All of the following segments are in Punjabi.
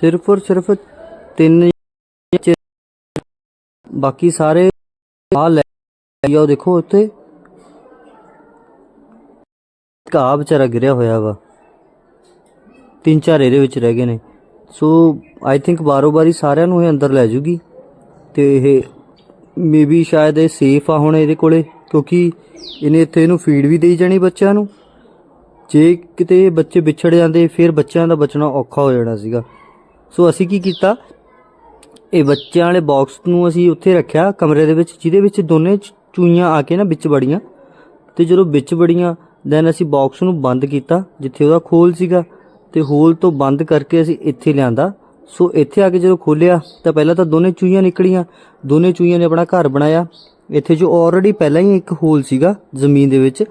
ਸਿਰਫ ਔਰ ਸਿਰਫ ਤਿੰਨ ਬਾਕੀ ਸਾਰੇ ਆ ਲੈ ਆਓ ਦੇਖੋ ਉੱਤੇ ਘਾਹ ਵਿਚਾਰਾ ਗਿਰਿਆ ਹੋਇਆ ਵਾ। ਤਿੰਨ ਚਾਰ ਇਹਦੇ ਵਿੱਚ ਰਹਿ ਗਏ ਨੇ। ਸੋ ਆਈ ਥਿੰਕ ਬਾਰੋ ਬਾਰੀ ਸਾਰਿਆਂ ਨੂੰ ਇਹ ਅੰਦਰ ਲੈ ਜੂਗੀ। ਤੇ ਇਹ ਮੇਬੀ ਸ਼ਾਇਦ ਇਹ ਸੇਫ ਆ ਹੁਣ ਇਹਦੇ ਕੋਲੇ, ਕਿਉਂਕਿ ਇਹਨੇ ਇੱਥੇ ਇਹਨੂੰ ਫੀਡ ਵੀ ਦੇਈ ਜਾਣੀ ਬੱਚਿਆਂ ਨੂੰ। ਜੇ ਕਿਤੇ ਬੱਚੇ ਵਿਛੜ ਜਾਂਦੇ, ਫਿਰ ਬੱਚਿਆਂ ਦਾ ਬਚਣਾ ਔਖਾ ਹੋ ਜਾਣਾ ਸੀਗਾ। ਸੋ ਅਸੀਂ ਕੀ ਕੀਤਾ? ਇਹ ਬੱਚਿਆਂ ਵਾਲੇ ਬਾਕਸ ਨੂੰ ਅਸੀਂ ਉੱਥੇ ਰੱਖਿਆ ਕਮਰੇ ਦੇ ਵਿੱਚ, ਜਿਹਦੇ ਵਿੱਚ ਦੋਨੇ ਚੂਈਆਂ ਆ ਕੇ ਨਾ ਵਿੱਚ ਵੜੀਆਂ। ਤੇ ਜਦੋਂ ਵਿੱਚ ਵੜੀਆਂ ਦੈਨ ਅਸੀਂ ਬਾਕਸ ਨੂੰ ਬੰਦ ਕੀਤਾ, ਜਿੱਥੇ ਉਹਦਾ ਖੋਲ ਸੀਗਾ। ਤੇ ਹੋਲ ਤੋਂ ਬੰਦ ਕਰਕੇ ਅਸੀਂ ਇੱਥੇ ਲਿਆਂਦਾ। ਸੋ ਇੱਥੇ ਆ ਕੇ ਜਦੋਂ ਖੋਲਿਆ, ਤਾਂ ਪਹਿਲਾਂ ਤਾਂ ਦੋਨੇ ਚੂਈਆਂ ਨਿਕਲੀਆਂ। ਦੋਨੇ ਚੂਈਆਂ ਨੇ ਆਪਣਾ ਘਰ ਬਣਾਇਆ। ਇੱਥੇ ਜੋ ਆਲਰੇਡੀ ਪਹਿਲਾਂ ਹੀ ਇੱਕ ਹੋਲ ਸੀਗਾ ਜ਼ਮੀਨ ਦੇ ਵਿੱਚ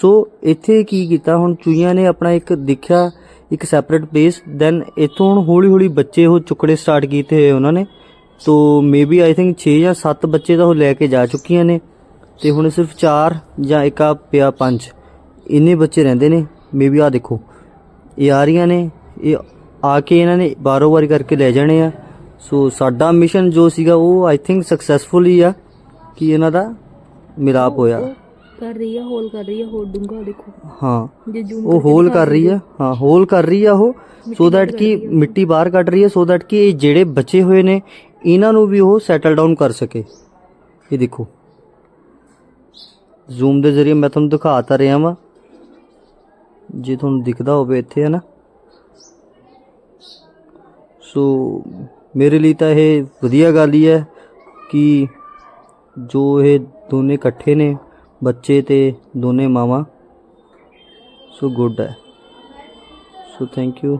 ਸੋ ਇੱਥੇ ਕੀ ਕੀਤਾ? ਹੁਣ ਚੂਈਆਂ ਨੇ ਆਪਣਾ ਇੱਕ ਦੇਖਿਆ, ਇੱਕ ਸੈਪਰੇਟ ਪਲੇਸ ਦੈਨ ਇੱਥੋਂ ਹੁਣ ਹੌਲੀ ਹੌਲੀ ਬੱਚੇ ਉਹ ਚੁੱਕੜੇ ਸਟਾਰਟ ਕੀਤੇ ਹੋਏ ਉਹਨਾਂ ਨੇ। ਤੋ ਮੇਬੀ ਆਈ ਥਿੰਕ 6 ਜਾਂ 7 ਬੱਚੇ ਤਾਂ ਉਹ ਲੈ ਕੇ ਜਾ ਚੁੱਕੀਆਂ ਨੇ। ਤੇ ਹੁਣ ਸਿਰਫ 4 ਜਾਂ ਇੱਕ ਆ ਪਿਆ 5 ਇੰਨੇ ਬੱਚੇ ਰਹਿੰਦੇ ਨੇ। ਮੇਬੀ ਆ ਦੇਖੋ। ਇਹ ਆ ਰਹੀਆਂ ਨੇ। ਇਹ ਆ ਕੇ ਇਹਨਾਂ ਨੇ ਬਾਰੋ ਵਾਰੀ ਕਰਕੇ ਲੈ ਜਾਣੇ ਆ। ਸੋ ਸਾਡਾ ਮਿਸ਼ਨ ਜੋ ਸੀਗਾ ਉਹ ਆਈ ਥਿੰਕ ਸਕਸੈਸਫੁਲ ਹੀ ਆ ਕਿ ਇਹਨਾਂ ਦਾ ਮਿਲਾਪ ਹੋਇਆ। ਕਰ ਰਹੀ ਆ ਹੋਲ ਕਰ ਰਹੀ ਆ ਹੋਰ ਡੂੰਗਾ ਦੇਖੋ। ਹਾਂ ਜੇ ਜੂਮ ਉਹ ਹੋਲ ਕਰ ਰਹੀ ਆ ਹਾਂ ਹੋਲ ਕਰ ਰਹੀ ਆ ਉਹ ਸੋ ਦੈਟ ਕਿ ਮਿੱਟੀ ਬਾਹਰ ਕੱਢ ਰਹੀ ਹੈ ਸੋ ਦੈਟ ਕਿ ਜਿਹੜੇ ਬਚੇ ਹੋਏ ਨੇ ਇਹਨਾਂ ਨੂੰ ਵੀ ਉਹ ਸੈਟਲ ਡਾਊਨ ਕਰ ਸਕੇ। ਇਹ ਦੇਖੋ। ਜ਼ੂਮ ਦੇ ਜ਼ਰੀਏ ਮੈਂ ਤੁਹਾਨੂੰ ਦਿਖਾ ਤਾ ਰਿਹਾ ਵਾਂ। ਜੇ ਤੁਹਾਨੂੰ ਦਿਖਦਾ ਹੋਵੇ ਇੱਥੇ ਹੈ ਨਾ। ਸੋ ਮੇਰੇ ਲਈ ਤਾਂ ਇਹ ਵਧੀਆ ਗੱਲ ਹੀ ਹੈ ਕਿ ਜੋ ਇਹ ਦੋਨੇ ਇਕੱਠੇ ਨੇ ਬੱਚੇ ਤੇ ਦੋਨੇ ਮਾਵਾਂ। ਸੋ ਗੁੱਡ ਹੈ। So thank you